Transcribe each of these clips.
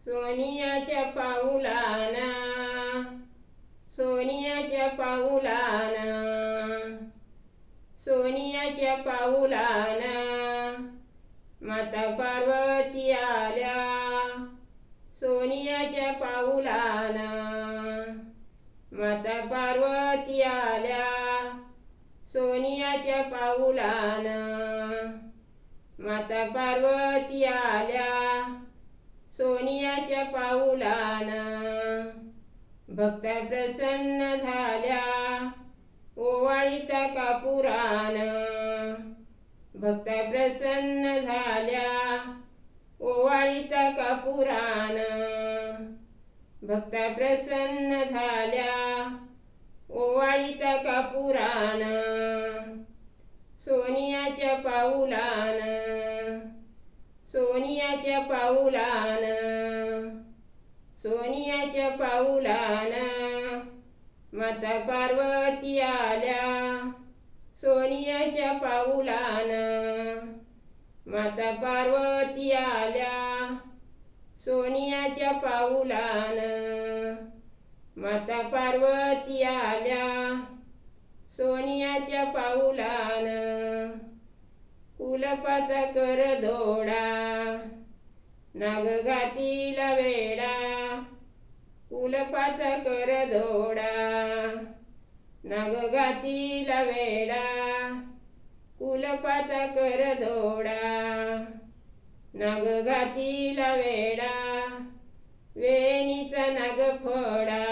सोनियाच्या पाऊलाना सोनियाच्या पाऊलाना सोनियाच्या पाऊलाना. माता पार्वती आल्या सोनियाच्या पाऊलाना. माता पार्वती आल्या सोनियाच्या पाऊलाना. माता पार्वती आल्या पाऊलाना. भक्ता प्रसन्न झाल्या. ओवाळीचा कापुरान. भक्ता प्रसन्न झाल्या. ओवाळीचा कापुरान. भक्ता प्रसन्न झाल्या. ओवाळीचा कापुरान. सोनियाच्या पाऊलान. सोनियाच्या पाऊलान. सोनियाच्या पाऊलान माता पार्वती आल्या. सोनियाच्या पाऊलान माता पार्वती आल्या. सोनियाच्या पाऊलान माता पार्वती आल्या. सोनियाच्या पाऊलान कुलपाचा कर धोडा. नाग घातीला वेडा. कुलपाचा कर धोडा नाग घातीला वेडा. कुलपाचा कर धोडा नाग घातीला वेडा. वेणीचा नाग फोडा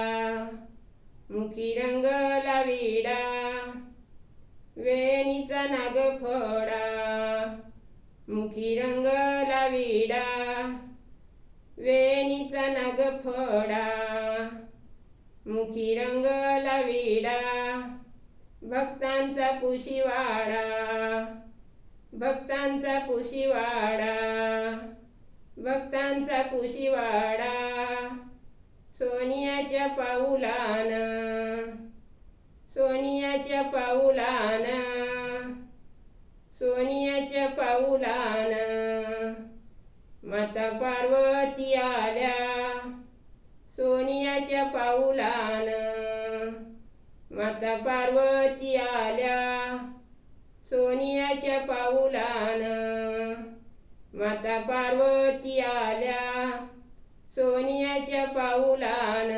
मुखी रंग लाविडा वेणीचा नाग फोडा मुखी रंग लाविडा वेणीचा नाग फोडा. मुखी रंग लाविडा भक्तांचा पुशिवाडा भक्तांचा पुशिवाडा भक्तांचा पुशिवाडा सोनियाच्या पाऊलान सोनियाच्या पाऊलान सोनियाच्या पाऊलान माता पार्वती आल्या. सोनियाच्या पाऊलान माता पार्वती आल्या. सोनियाच्या पाऊलान माता पार्वती आल्या. सोनियाच्या पाऊलान